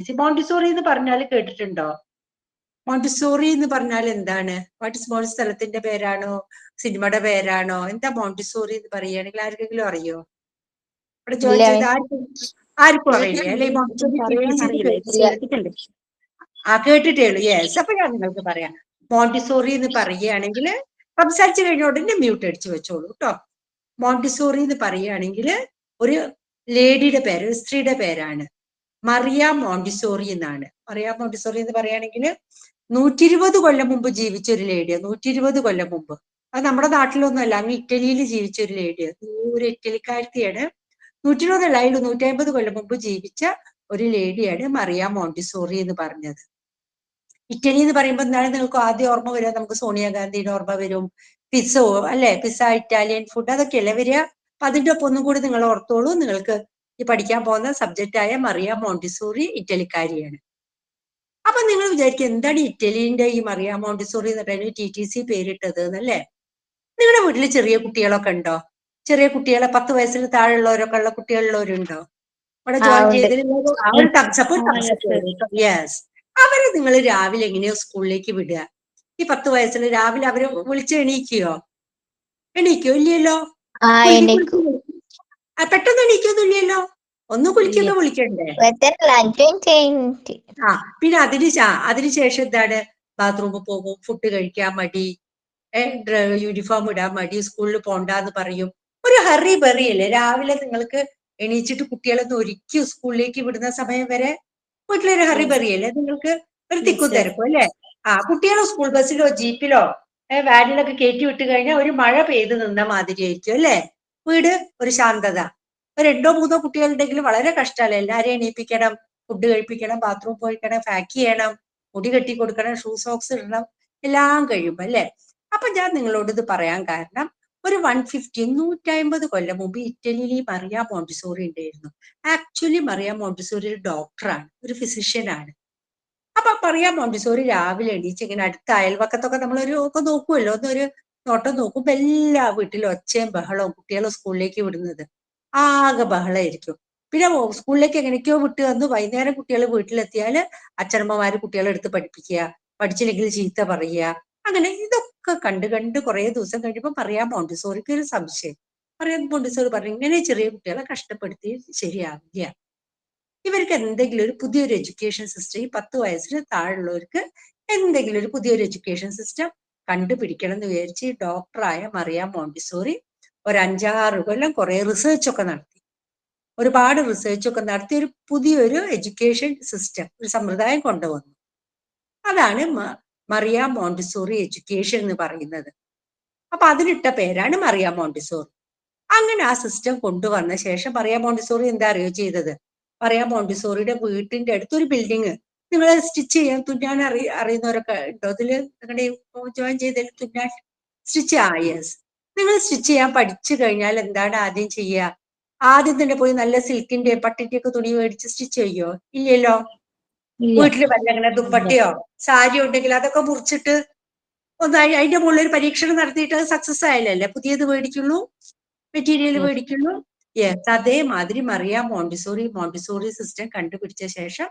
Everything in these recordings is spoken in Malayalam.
മോണ്ടിസോറി എന്ന് പറഞ്ഞാൽ കേട്ടിട്ടുണ്ടോ? മോണ്ടിസോറി എന്ന് പറഞ്ഞാൽ എന്താണ്? വാട്ട് സ്മോൾ സ്ഥലത്തിന്റെ പേരാണോ? സിനിമയുടെ പേരാണോ? എന്താ മോണ്ടിസോറി എന്ന് പറയുകയാണെങ്കിൽ ആർക്കെങ്കിലും അറിയോ? ഇവിടെ. ചെയ്ത ആർക്കും ആർക്കും അറിയില്ല അല്ലെ? മോണ്ടിസോറി ആ കേട്ടിട്ടേ ഉള്ളൂ യെസ് അപ്പൊ ഞാൻ നിങ്ങൾക്ക് പറയാം. മോണ്ടിസോറി എന്ന് പറയുകയാണെങ്കിൽ സംസാരിച്ചു കഴിഞ്ഞ ഉടനെ മ്യൂട്ട് അടിച്ചു വെച്ചോളൂ കേട്ടോ മോണ്ടിസോറി എന്ന് പറയുകയാണെങ്കിൽ ഒരു ലേഡിയുടെ പേര് ഒരു സ്ത്രീയുടെ പേരാണ്. മറിയ മോണ്ടിസോറി എന്നാണ്. മറിയ മോണ്ടിസോറി എന്ന് പറയുകയാണെങ്കിൽ നൂറ്റി ഇരുപത് കൊല്ലം മുമ്പ് ജീവിച്ച ഒരു ലേഡിയാണ് നൂറ്റി ഇരുപത് കൊല്ലം മുമ്പ്. അത് നമ്മുടെ നാട്ടിലൊന്നുമല്ല. അങ്ങ് ഇറ്റലിയിൽ ജീവിച്ച ഒരു ലേഡിയാണ് ഒരു ഇറ്റലിക്കാരത്തിയാണ്. നൂറ്റി ഇരുപതല്ല അതിൽ നൂറ്റി അമ്പത് കൊല്ലം മുമ്പ് ജീവിച്ച ഒരു ലേഡിയാണ് മറിയ മോണ്ടിസോറി എന്ന് പറഞ്ഞത്. ഇറ്റലി എന്ന് പറയുമ്പോൾ എന്താണ് നിങ്ങൾക്ക് ആദ്യം ഓർമ്മ വരിക? നമുക്ക് സോണിയാഗാന്ധിയുടെ ഓർമ്മ വരും. പിസോ അല്ലെ? പിസ ഇറ്റാലിയൻ ഫുഡ് അതൊക്കെയല്ലേ വരിക? അപ്പൊ അതിന്റെ ഒപ്പം ഒന്നും കൂടി നിങ്ങൾ ഓർത്തോളൂ. നിങ്ങൾക്ക് ഈ പഠിക്കാൻ പോകുന്ന സബ്ജക്റ്റ് ആയ മറിയ മോണ്ടിസൂറി ഇറ്റലിക്കാരിയാണ്. അപ്പൊ നിങ്ങൾ വിചാരിക്കും എന്താണ് ഇറ്റലിന്റെ ഈ മറിയ മോണ്ടിസൂറി എന്ന് പറയുന്നത് ടി ടി സി പേരിട്ടത് എന്നല്ലേ? നിങ്ങളുടെ വീട്ടിൽ ചെറിയ കുട്ടികളൊക്കെ ഉണ്ടോ? ചെറിയ കുട്ടികളെ പത്ത് വയസ്സിന് താഴെയുള്ളവരൊക്കെ ഉള്ള കുട്ടികളുള്ളവരുണ്ടോ? അവിടെ ജോയിൻ ആ, യെസ് അവരെ നിങ്ങൾ രാവിലെ എങ്ങനെയോ സ്കൂളിലേക്ക് വിടുക? ഈ പത്ത് വയസ്സിൽ രാവിലെ അവർ വിളിച്ച് എണീക്കുകയോ എണീക്കോ ഇല്ലല്ലോ ആ കുലുക്കി എണീക്കും കുലുക്കി ആ, പെട്ടെന്ന് എണീക്കൊന്നുമില്ലല്ലോ. ഒന്ന് കുലിക്കൊക്കെ വിളിക്കണ്ടേ? ആ പിന്നെ അതിന് അതിനുശേഷം എന്താണ്? ബാത്റൂമിൽ പോകും ഫുഡ് കഴിക്കാൻ മടി. യൂണിഫോം ഇടാൻ മടി സ്കൂളിൽ പോണ്ടാന്ന് പറയും. ഒരു ഹറി ബറി അല്ലേ? രാവിലെ നിങ്ങൾക്ക് എണീച്ചിട്ട് കുട്ടികളൊന്ന് ഒരിക്കലും സ്കൂളിലേക്ക് വിടുന്ന സമയം വരെ വീട്ടിലൊരു ഹറി ബറി അല്ലേ? നിങ്ങൾക്ക് ഒരു തിക്കും. തിരക്കും അല്ലേ? ആ കുട്ടികളെ സ്കൂൾ ബസ്സിലോ ജീപ്പിലോ വാനിലൊക്കെ കയറ്റി വിട്ട് കഴിഞ്ഞാൽ ഒരു മഴ പെയ്ത് നിന്ന മാതിരി ആയിരിക്കും അല്ലേ? വീട് ഒരു ശാന്തത. ഒരു രണ്ടോ മൂന്നോ കുട്ടികളുണ്ടെങ്കിൽ വളരെ കഷ്ടമല്ലേ? എല്ലാരെയും എണീപ്പിക്കണം ഫുഡ് കഴിപ്പിക്കണം ബാത്റൂം പോയിക്കണം പാക്ക് ചെയ്യണം മുടി കെട്ടി കൊടുക്കണം ഷൂ സോക്സ് ഇടണം എല്ലാം കഴിയും അല്ലേ? അപ്പൊ ഞാൻ നിങ്ങളോട് ഇത് പറയാൻ കാരണം ഒരു വൺ ഫിഫ്റ്റി നൂറ്റമ്പത് കൊല്ലം മുമ്പ് ഇറ്റലിയിൽ ഈ മറിയ മോണ്ടിസോറി ഉണ്ടായിരുന്നു. ആക്ച്വലി മറിയ മോണ്ടിസോറി ഒരു ഡോക്ടറാണ് ഒരു ഫിസിഷ്യനാണ് അപ്പൊ മറിയ മോണ്ടിസോറി രാവിലെ എണീച്ച് ഇങ്ങനെ അടുത്ത അയൽവക്കത്തൊക്കെ നമ്മളൊരു ഒക്കെ നോക്കുമല്ലോ ഒന്നൊരു നോട്ടം നോക്കുമ്പോ എല്ലാ വീട്ടിലും ഒച്ചയും ബഹളവും കുട്ടികളെ സ്കൂളിലേക്ക് വിടുന്നത്. ആകെ ബഹളമായിരിക്കും പിന്നെ സ്കൂളിലേക്ക് എങ്ങനെയൊക്കെയോ വിട്ട് വന്ന് വൈകുന്നേരം കുട്ടികൾ വീട്ടിലെത്തിയാൽ അച്ഛനമ്മമാര് കുട്ടികളെ എടുത്ത് പഠിപ്പിക്കുക പഠിച്ചില്ലെങ്കിൽ ചീത്ത പറയുക. അങ്ങനെ ഇതൊക്കെ കണ്ട് കണ്ട് കുറെ ദിവസം കഴിയുമ്പോൾ പറയാൻ മോണ്ടിസോറിക്ക് ഒരു സംശയം. പറയാൻ മോണ്ടിസോറി പറഞ്ഞു ഇങ്ങനെ ചെറിയ കുട്ടികളെ കഷ്ടപ്പെടുത്തി ശരിയാവില്ല. ഇവർക്ക് എന്തെങ്കിലും ഒരു പുതിയൊരു എഡ്യൂക്കേഷൻ സിസ്റ്റം ഈ പത്ത് വയസ്സിന് താഴെയുള്ളവർക്ക് എന്തെങ്കിലും ഒരു പുതിയൊരു എഡ്യൂക്കേഷൻ സിസ്റ്റം കണ്ടുപിടിക്കണം എന്ന് വിചാരിച്ച് ഡോക്ടറായ മറിയ മോണ്ടിസോറി ഒരു അഞ്ചാറ് കൊല്ലം കുറെ റിസർച്ച് ഒക്കെ നടത്തി. ഒരുപാട് റിസർച്ച് ഒക്കെ നടത്തി ഒരു പുതിയൊരു എഡ്യൂക്കേഷൻ സിസ്റ്റം ഒരു സമ്പ്രദായം കൊണ്ടുവന്നു. അതാണ് മറിയ മോണ്ടിസോറി എഡ്യൂക്കേഷൻ എന്ന് പറയുന്നത്. അപ്പൊ അതിനിട്ട പേരാണ് മറിയ മോണ്ടിസോറി. അങ്ങനെ ആ സിസ്റ്റം കൊണ്ടുവന്ന ശേഷം മറിയ മോണ്ടിസോറി എന്താ അറിയോ ചെയ്തത്? മറിയ മോണ്ടിസോറിയുടെ വീട്ടിന്റെ അടുത്ത് ഒരു ബിൽഡിങ് നിങ്ങൾ സ്റ്റിച്ച് ചെയ്യാൻ തുന്നാൻ അറി അറിയുന്നവരൊക്കെ ഉണ്ടോ? അതിൽ നിങ്ങളുടെ ജോയിൻ ചെയ്തതിൽ തുന്നാൻ സ്റ്റിച്ച് ആ യെസ് നിങ്ങൾ സ്റ്റിച്ച് ചെയ്യാൻ പഠിച്ചു കഴിഞ്ഞാൽ എന്താണ് ആദ്യം ചെയ്യുക? ആദ്യം തന്നെ പോയി നല്ല സിൽക്കിന്റെ പട്ടിന്റെ ഒക്കെ തുണി മേടിച്ച് സ്റ്റിച്ച് ചെയ്യോ ഇല്ലല്ലോ? വീട്ടിൽ വീട്ടിൽ വല്ല അങ്ങനെ ദുപ്പട്ടയോ സാരി ഉണ്ടെങ്കിൽ അതൊക്കെ മുറിച്ചിട്ട് ഒന്ന് അതിന്റെ മുകളിൽ ഒരു പരീക്ഷണം നടത്തിയിട്ട് സക്സസ് ആയാലല്ലേ പുതിയത് മേടിക്കുള്ളൂ മെറ്റീരിയൽ. മേടിക്കുള്ളൂ. യെസ് അതേമാതിരി മറിയ മോണ്ടിസോറി. മോണ്ടിസോറി സിസ്റ്റം കണ്ടുപിടിച്ച ശേഷം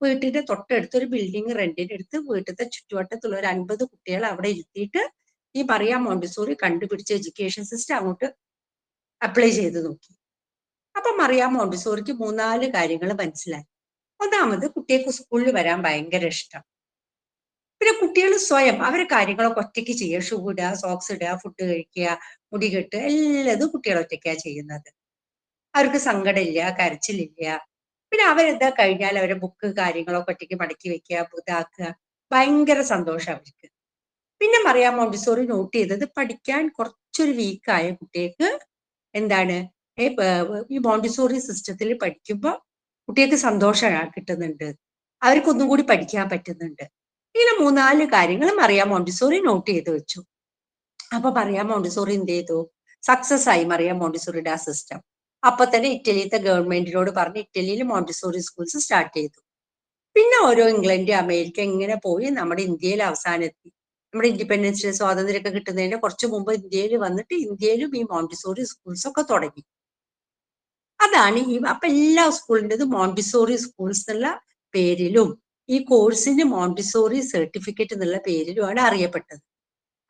വീട്ടിന്റെ തൊട്ടടുത്ത് ഒരു ബിൽഡിംഗ് റെന്റിന് എടുത്ത് വീട്ടിലത്തെ ചുറ്റുവട്ടത്തുള്ള ഒരു അൻപത് കുട്ടികളെ അവിടെ ഇരുത്തിയിട്ട് ഈ പറയാ മോണ്ടിസോറി കണ്ടുപിടിച്ച എഡ്യൂക്കേഷൻ സിസ്റ്റം അങ്ങോട്ട് അപ്ലൈ ചെയ്ത് നോക്കി. അപ്പൊ മറിയാ മോണ്ടിസോറിക്ക് മൂന്നാൽ കാര്യങ്ങൾ മനസ്സിലായി. ഒന്നാമത് കുട്ടികൾക്ക് സ്കൂളിൽ വരാൻ ഭയങ്കര ഇഷ്ടം. പിന്നെ കുട്ടികൾ സ്വയം അവരെ കാര്യങ്ങളൊക്കെ ഒറ്റയ്ക്ക് ചെയ്യുക. ഷൂ ഇടുക സോക്സ് ഇടുക ഫുഡ് കഴിക്കുക മുടി കെട്ടുക എല്ലാതും കുട്ടികൾ ഒറ്റയ്ക്കാ ചെയ്യുന്നത്. അവർക്ക് സങ്കടമില്ല കരച്ചിലില്ല. പിന്നെ അവരെന്താ കഴിഞ്ഞാൽ അവരെ ബുക്ക് കാര്യങ്ങളൊക്കെ ഒറ്റയ്ക്ക് മടക്കി വെക്കുക ഇതാക്കുക ഭയങ്കര സന്തോഷം അവർക്ക്. പിന്നെ മറിയാം മോണ്ടിസോറി നോട്ട് ചെയ്തത് പഠിക്കാൻ കുറച്ചൊരു വീക്കായ കുട്ടികൾക്ക് എന്താണ്? ഈ മോണ്ടിസോറി സിസ്റ്റത്തിൽ പഠിക്കുമ്പോൾ കുട്ടികൾക്ക് സന്തോഷം കിട്ടുന്നുണ്ട്. അവർക്കൊന്നും കൂടി പഠിക്കാൻ പറ്റുന്നുണ്ട്. ഇങ്ങനെ മൂന്നാൽ കാര്യങ്ങൾ മറിയാ മോണ്ടിസോറി നോട്ട് ചെയ്ത് വെച്ചു. അപ്പൊ മറിയാ മോണ്ടിസോറി എന്ത് ചെയ്തു? സക്സസ് ആയി മറിയാ മോണ്ടിസോറിയുടെ ആ സിസ്റ്റം അപ്പൊ തന്നെ ഇറ്റലിയിലത്തെ ഗവൺമെന്റിനോട് പറഞ്ഞ് ഇറ്റലിയിൽ മോണ്ടിസോറി സ്കൂൾസ് സ്റ്റാർട്ട് ചെയ്തു. പിന്നെ ഓരോ ഇംഗ്ലണ്ട് അമേരിക്ക ഇങ്ങനെ പോയി നമ്മുടെ ഇന്ത്യയിൽ അവസാനത്തി. നമ്മുടെ ഇൻഡിപെൻഡൻസ് ഡേ സ്വാതന്ത്ര്യമൊക്കെ കിട്ടുന്നതിന് കുറച്ച് മുമ്പ് ഇന്ത്യയിൽ വന്നിട്ട് ഇന്ത്യയിലും ഈ മോണ്ടിസോറി സ്കൂൾസ് ഒക്കെ തുടങ്ങി. അതാണ് ഈ അപ്പൊ എല്ലാ സ്കൂളിന്റെത് മോണ്ടിസോറി സ്കൂൾസ് എന്നുള്ള പേരിലും ഈ കോഴ്സിന് മോണ്ടിസോറി സർട്ടിഫിക്കറ്റ് എന്നുള്ള പേരിലുമാണ് അറിയപ്പെട്ടത്.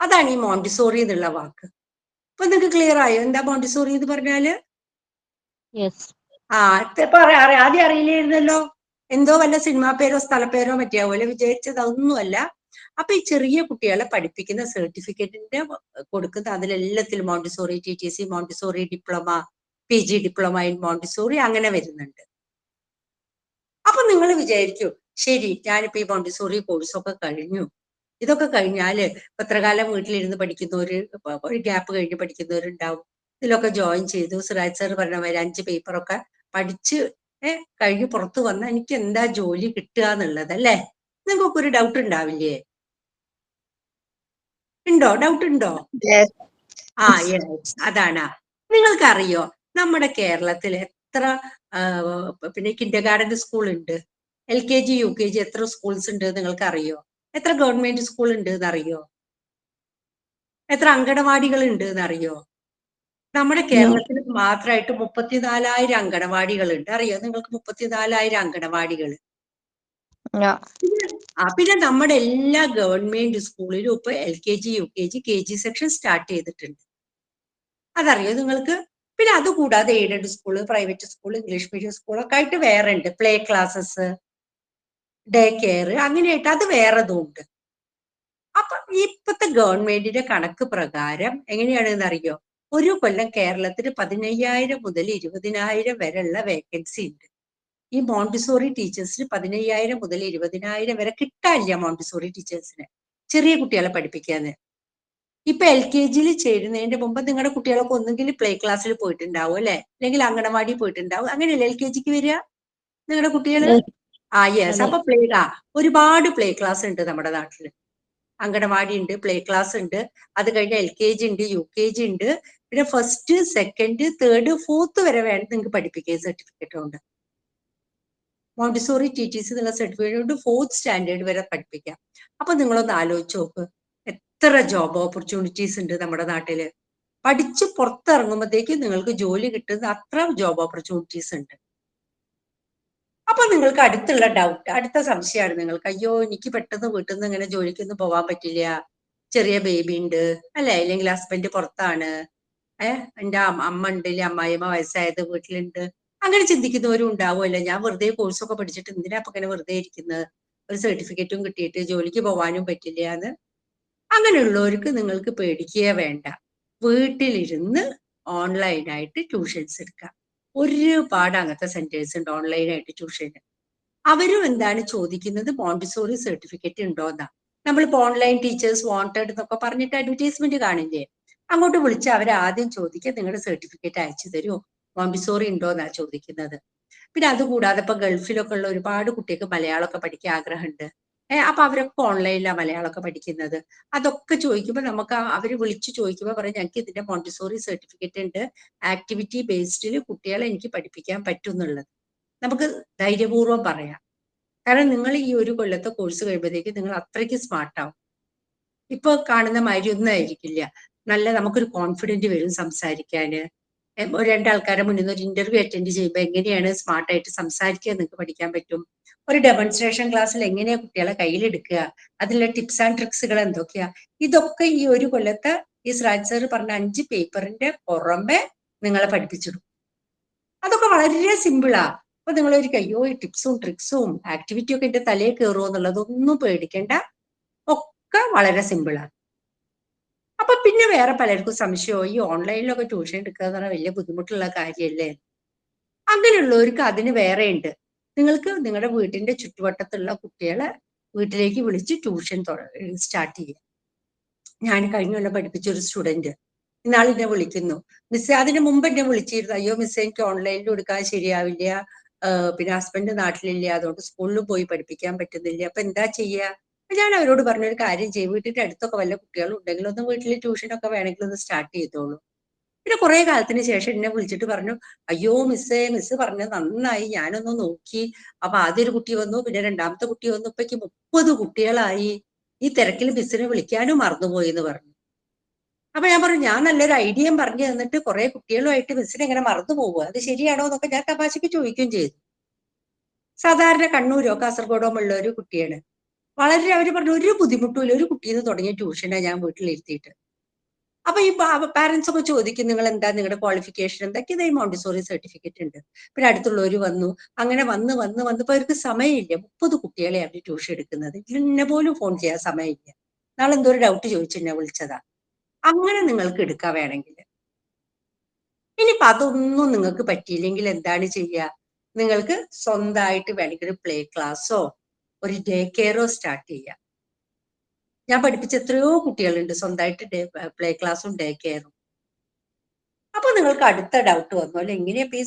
അതാണ് ഈ മോണ്ടിസോറി എന്നുള്ള വാക്ക്. അപ്പൊ നിങ്ങൾക്ക് ക്ലിയർ ആയോ? എന്താ മോണ്ടിസോറി എന്ന് പറഞ്ഞാൽ? ആദ്യം അറിയില്ലായിരുന്നല്ലോ. എന്തോ വല്ല സിനിമാ പേരോ സ്ഥലപ്പേരോ മറ്റേ പോലെ വിചാരിച്ചത് അതൊന്നുമല്ല. അപ്പൊ ഈ ചെറിയ കുട്ടികളെ പഠിപ്പിക്കുന്ന സർട്ടിഫിക്കറ്റിന്റെ കൊടുക്കുന്ന അതിലെല്ലാത്തിലും Montessori T T C Montessori diploma P G diploma in Montessori അങ്ങനെ വരുന്നുണ്ട്. അപ്പൊ നിങ്ങൾ വിചാരിച്ചു ശരി ഞാനിപ്പോ ഈ മോണ്ടിസോറി കോഴ്സൊക്കെ കഴിഞ്ഞു. ഇതൊക്കെ കഴിഞ്ഞാൽ ഇപ്പൊ എത്ര കാലം വീട്ടിലിരുന്ന് പഠിക്കുന്നവര് ഒരു ഗ്യാപ്പ് കഴിഞ്ഞ് പഠിക്കുന്നവരുണ്ടാവും. ഇതിലൊക്കെ ജോയിൻ ചെയ്തു. സുരാജ് സാർ പറഞ്ഞ മാതിരി അഞ്ച് പേപ്പറൊക്കെ പഠിച്ച് കഴിഞ്ഞ് പുറത്തു വന്ന എനിക്ക് എന്താ ജോലി കിട്ടുക എന്നുള്ളത് അല്ലേ? നിങ്ങൾക്കൊക്കെ ഒരു ഡൗട്ട് ഉണ്ടാവില്ലേ? ഉണ്ടോ? ഡൗട്ട് ഉണ്ടോ. ആ യെസ് അതാണ്. നിങ്ങൾക്കറിയോ നമ്മുടെ കേരളത്തിൽ എത്ര പിന്നെ കിൻഡർ ഗാർഡൻ സ്കൂൾ ഉണ്ട്. L K G U K G എത്ര സ്കൂൾസ് ഉണ്ട് നിങ്ങൾക്ക് അറിയോ എത്ര ഗവൺമെന്റ് സ്കൂൾ ഉണ്ട് എന്ന് അറിയോ എത്ര അങ്കണവാടികൾ ഉണ്ട് എന്ന് അറിയോ നമ്മുടെ കേരളത്തിൽ മാത്രമായിട്ട് മുപ്പത്തിനാലായിരം അങ്കണവാടികൾ ഉണ്ട് അറിയോ? നിങ്ങൾക്ക് മുപ്പത്തിനാലായിരം അങ്കണവാടികൾ പിന്നെ നമ്മുടെ എല്ലാ ഗവൺമെന്റ് സ്കൂളിലും ഇപ്പൊ L K G U K G K G section start ചെയ്തിട്ടുണ്ട്. അതറിയോ നിങ്ങൾക്ക്? പിന്നെ അതുകൂടാതെ aided school private school English medium സ്കൂളൊക്കെ ആയിട്ട് വേറെ ഉണ്ട് പ്ലേ ക്ലാസ്സസ് ഡേ കെയർ അങ്ങനെയായിട്ട് അത് വേറെതും ഉണ്ട് അപ്പൊ ഇപ്പത്തെ ഗവൺമെന്റിന്റെ കണക്ക് പ്രകാരം എങ്ങനെയാണെന്ന് അറിയോ ഒരു കൊല്ലം കേരളത്തിൽ പതിനയ്യായിരം മുതൽ ഇരുപതിനായിരം വരെയുള്ള വേക്കൻസി ഉണ്ട്. ഈ മോണ്ടിസോറി ടീച്ചേഴ്സിന് പതിനയ്യായിരം മുതൽ ഇരുപതിനായിരം വരെ കിട്ടാനില്ല മോണ്ടിസോറി ടീച്ചേഴ്സിന് ചെറിയ കുട്ടികളെ പഠിപ്പിക്കാന്ന് ഇപ്പൊ എൽ കെ ജിയിൽ ചേരുന്നതിന്റെ മുമ്പ് നിങ്ങളുടെ കുട്ടികളൊക്കെ ഒന്നുകിൽ പ്ലേ ക്ലാസ്സിൽ പോയിട്ടുണ്ടാവും അല്ലെ? അല്ലെങ്കിൽ അങ്കണവാടി പോയിട്ടുണ്ടാവും. അങ്ങനെയല്ലേ എൽ കെ ജിക്ക് വരിക? നിങ്ങളുടെ കുട്ടികൾ? ആ യെസ്. അപ്പൊ പ്ലേ ആ ഒരുപാട് പ്ലേ ക്ലാസ് ഉണ്ട് നമ്മുടെ നാട്ടിൽ. അങ്കണവാടി ഉണ്ട് പ്ലേ ക്ലാസ് ഉണ്ട്. അത് കഴിഞ്ഞ എൽ കെ ജി ഉണ്ട് യു കെ ജി ഉണ്ട് പിന്നെ ഫസ്റ്റ് സെക്കൻഡ് തേർഡ് ഫോർത്ത് വരെ വേണം നിങ്ങൾക്ക് പഠിപ്പിക്കുക സർട്ടിഫിക്കറ്റ് ഉണ്ട് മോണ്ടിസോറി ടി ടി സി എന്നുള്ള സർട്ടിഫിക്കറ്റ് കൊണ്ട് ഫോർത്ത് സ്റ്റാൻഡേർഡ് വരെ പഠിപ്പിക്കാം. അപ്പൊ നിങ്ങളൊന്ന് ആലോചിച്ച് നോക്ക്. എത്ര ജോബ് ഓപ്പർച്യൂണിറ്റീസ് ഉണ്ട് നമ്മുടെ നാട്ടിൽ? പഠിച്ച് പുറത്തിറങ്ങുമ്പോഴത്തേക്ക് നിങ്ങൾക്ക് ജോലി കിട്ടുന്ന അത്ര ജോബ് ഓപ്പർച്യൂണിറ്റീസ് ഉണ്ട്. അപ്പൊ നിങ്ങൾക്ക് അടുത്തുള്ള ഡൗട്ട് അടുത്ത സംശയമാണ് നിങ്ങൾക്ക്. അയ്യോ എനിക്ക് പെട്ടെന്ന് വീട്ടിൽ നിന്ന് ഇങ്ങനെ ജോലിക്കൊന്നും പോകാൻ പറ്റില്ല. ചെറിയ ബേബി ഉണ്ട്. അല്ലെ? അല്ലെങ്കിൽ ഹസ്ബൻഡ് പുറത്താണ്. ഏഹ് എന്റെ അമ്മ ഉണ്ടല്ലേ? അമ്മായിയമ്മ വയസ്സായത് വീട്ടിലുണ്ട്. അങ്ങനെ ചിന്തിക്കുന്നവരും ഉണ്ടാവുമല്ലോ. ഞാൻ വെറുതെ കോഴ്സൊക്കെ പഠിച്ചിട്ട് എന്തിനാ അപ്പൊ ഇങ്ങനെ വെറുതെ ഇരിക്കുന്നത്? ഒരു സർട്ടിഫിക്കറ്റും കിട്ടിയിട്ട് ജോലിക്ക് പോവാനും പറ്റില്ല എന്ന് അങ്ങനെയുള്ളവർക്ക് നിങ്ങൾക്ക് പേടിക്കുക വേണ്ട. വീട്ടിലിരുന്ന് ഓൺലൈനായിട്ട് ട്യൂഷൻസ് എടുക്കാം. ഒരുപാട് അങ്ങനത്തെ സെന്റേഴ്സ് ഉണ്ട് ഓൺലൈനായിട്ട് ട്യൂഷന് അവരും എന്താണ് ചോദിക്കുന്നത്? മോണ്ടിസോറി സർട്ടിഫിക്കറ്റ് ഉണ്ടോ എന്നാ നമ്മളിപ്പോ ഓൺലൈൻ ടീച്ചേഴ്സ് വാണ്ടഡ് എന്നൊക്കെ പറഞ്ഞിട്ട് അഡ്വർടൈസ്മെന്റ് കാണില്ലേ? അങ്ങോട്ട് വിളിച്ച് അവർ ആദ്യം ചോദിക്കുക നിങ്ങളുടെ സർട്ടിഫിക്കറ്റ് അയച്ചു തരുമോ മോണ്ടിസോറി എന്നാണ് ചോദിക്കുന്നത്. പിന്നെ അതുകൂടാതെ ഇപ്പൊ ഗൾഫിലൊക്കെ ഉള്ള ഒരുപാട് കുട്ടികൾക്ക് മലയാളമൊക്കെ പഠിക്കാൻ ആഗ്രഹമുണ്ട്. ഏഹ് അപ്പൊ അവരൊക്കെ ഓൺലൈനിലാണ് മലയാളമൊക്കെ പഠിക്കുന്നത്. അതൊക്കെ ചോദിക്കുമ്പോൾ നമുക്ക് അവർ വിളിച്ച് ചോദിക്കുമ്പോൾ പറയും ഞങ്ങൾക്ക് ഇതിന്റെ മോണ്ടിസോറി സർട്ടിഫിക്കറ്റ് ഉണ്ട്. ആക്ടിവിറ്റി ബേസ്ഡിൽ കുട്ടികളെ എനിക്ക് പഠിപ്പിക്കാൻ പറ്റും എന്നുള്ളത് നമുക്ക് ധൈര്യപൂർവം പറയാം. കാരണം നിങ്ങൾ ഈ ഒരു കൊല്ലത്തെ കോഴ്സ് കഴിയുമ്പോഴത്തേക്ക് നിങ്ങൾ അത്രയ്ക്ക് സ്മാർട്ടാവും ഇപ്പൊ കാണുന്ന മാതിരി ഒന്നും ആയിരിക്കില്ല. നല്ല നമുക്കൊരു കോൺഫിഡന്റ് വരും സംസാരിക്കാന്. രണ്ടാൾക്കാരെ മുന്നിൽ നിന്ന് ഒരു ഇന്റർവ്യൂ അറ്റൻഡ് ചെയ്യുമ്പോൾ എങ്ങനെയാണ് സ്മാർട്ടായിട്ട് സംസാരിക്കുക നിങ്ങൾക്ക് പഠിക്കാൻ പറ്റും? ഒരു ഡെമോൺസ്ട്രേഷൻ ക്ലാസ്സിൽ എങ്ങനെയാ കുട്ടികളെ കയ്യിലെടുക്കുക? അതിലുള്ള ടിപ്സ് ആൻഡ് ട്രിക്സുകൾ എന്തൊക്കെയാ? ഇതൊക്കെ ഈ ഒരു കൊല്ലത്തെ ഈ സ്രാജ് സാർ പറഞ്ഞ അഞ്ച് പേപ്പറിന്റെ പുറമെ നിങ്ങളെ പഠിപ്പിച്ചിടും. അതൊക്കെ വളരെ സിമ്പിളാ അപ്പൊ നിങ്ങൾ ഒരു കയ്യോ ഈ ടിപ്സും ട്രിക്സും ആക്ടിവിറ്റി ഒക്കെ എന്റെ തലയിൽ കയറുമോ എന്നുള്ളതൊന്നും പേടിക്കേണ്ട. ഒക്കെ വളരെ സിമ്പിളാണ് അപ്പൊ പിന്നെ വേറെ പലർക്കും സംശയമോ ഈ ഓൺലൈനിലൊക്കെ ട്യൂഷൻ എടുക്കുക എന്ന് പറഞ്ഞാൽ വലിയ ബുദ്ധിമുട്ടുള്ള കാര്യമല്ലേ അങ്ങനെയുള്ളവർക്ക് അതിന് വേറെ ഉണ്ട് നിങ്ങൾക്ക് നിങ്ങളുടെ വീട്ടിന്റെ ചുറ്റുവട്ടത്തുള്ള കുട്ടികളെ വീട്ടിലേക്ക് വിളിച്ച് ട്യൂഷൻ സ്റ്റാർട്ട് ചെയ്യുക ഞാൻ കഴിഞ്ഞ കൊല്ലം പഠിപ്പിച്ച ഒരു സ്റ്റുഡന്റ് ഇന്നാൾ എന്നെ വിളിക്കുന്നു. മിസ് അതിന് മുമ്പ് എന്നെ വിളിച്ചിരുന്നു. അയ്യോ മിസ് എനിക്ക് ഓൺലൈനിൽ കൊടുക്കാൻ ശരിയാവില്ല. പിന്നെ ഹസ്ബൻഡ് നാട്ടിലില്ല. അതുകൊണ്ട് സ്കൂളിൽ പോയി പഠിപ്പിക്കാൻ പറ്റുന്നില്ല. അപ്പൊ എന്താ ചെയ്യുക ഞാൻ അവരോട് പറഞ്ഞ ഒരു കാര്യം ചെയ്യും. വീട്ടിന്റെ അടുത്തൊക്കെ വല്ല കുട്ടികളും ഉണ്ടെങ്കിൽ ഒന്ന് വീട്ടിൽ ട്യൂഷനൊക്കെ വേണമെങ്കിൽ ഒന്ന് സ്റ്റാർട്ട് ചെയ്തോളൂ. പിന്നെ കുറെ കാലത്തിന് ശേഷം എന്നെ വിളിച്ചിട്ട് പറഞ്ഞു അയ്യോ മിസ്സേ മിസ് പറഞ്ഞത് നന്നായി. ഞാനൊന്ന് നോക്കി. അപ്പൊ ആദ്യം ഒരു കുട്ടി വന്നു പിന്നെ രണ്ടാമത്തെ കുട്ടി വന്നു. ഇപ്പൊക്ക് മുപ്പത് കുട്ടികളായി. ഈ തിരക്കിൽ മിസ്സിനെ വിളിക്കാനും മറന്നുപോയി എന്ന് പറഞ്ഞു. അപ്പൊ ഞാൻ പറഞ്ഞു ഞാൻ നല്ലൊരു ഐഡിയ പറഞ്ഞു തന്നിട്ട് കുറെ കുട്ടികളുമായിട്ട് മിസ്സിനെ ഇങ്ങനെ മറന്നു പോവുക അത് ശരിയാണോ എന്നൊക്കെ ഞാൻ തമാശക്ക് ചോദിക്കുകയും ചെയ്തു. സാധാരണ കണ്ണൂരോ കാസർഗോഡോ ഉള്ള ഒരു കുട്ടിയാണ്. വളരെ അവർ പറഞ്ഞു ഒരു ബുദ്ധിമുട്ടുമില്ല ഒരു കുട്ടിയിൽ നിന്ന് തുടങ്ങിയ ട്യൂഷനാണ് ഞാൻ വീട്ടിലിരുത്തിയിട്ട്. അപ്പൊ ഈ പാരന്റ്സ് ഒക്കെ ചോദിക്കും നിങ്ങൾ എന്താ? നിങ്ങളുടെ ക്വാളിഫിക്കേഷൻ എന്തൊക്കെ ഇതേ മോണ്ടിസോറി സർട്ടിഫിക്കറ്റ് ഉണ്ട്. പിന്നെ അടുത്തുള്ളവർ വന്നു. അങ്ങനെ വന്ന് വന്ന് വന്നപ്പോ അവർക്ക് സമയമില്ല. മുപ്പത് കുട്ടികളെ അവർ ട്യൂഷൻ എടുക്കുന്നത്. എന്നെ പോലും ഫോൺ ചെയ്യാൻ സമയമില്ല. നാളെ എന്തോ ഒരു ഡൗട്ട് ചോദിച്ചെന്നെ വിളിച്ചതാ. അങ്ങനെ നിങ്ങൾക്ക് എടുക്കാൻ വേണമെങ്കിൽ. ഇനിയിപ്പൊ അതൊന്നും നിങ്ങൾക്ക് പറ്റിയില്ലെങ്കിൽ എന്താണ് ചെയ്യുക നിങ്ങൾക്ക് സ്വന്തമായിട്ട് വേണമെങ്കിൽ പ്ലേ ക്ലാസ്സോ ഒരു ഡേ കെയറോ സ്റ്റാർട്ട് ചെയ്യാം. ഞാൻ പഠിപ്പിച്ച എത്രയോ കുട്ടികളുണ്ട്. സ്വന്തമായിട്ട് ഡേ പ്ലേ ക്ലാസ്സും ഡേ കെയറും അപ്പൊ നിങ്ങൾക്ക് അടുത്ത ഡൗട്ട് വന്നു. അല്ലെ എങ്ങനെയപ്പോ ഈ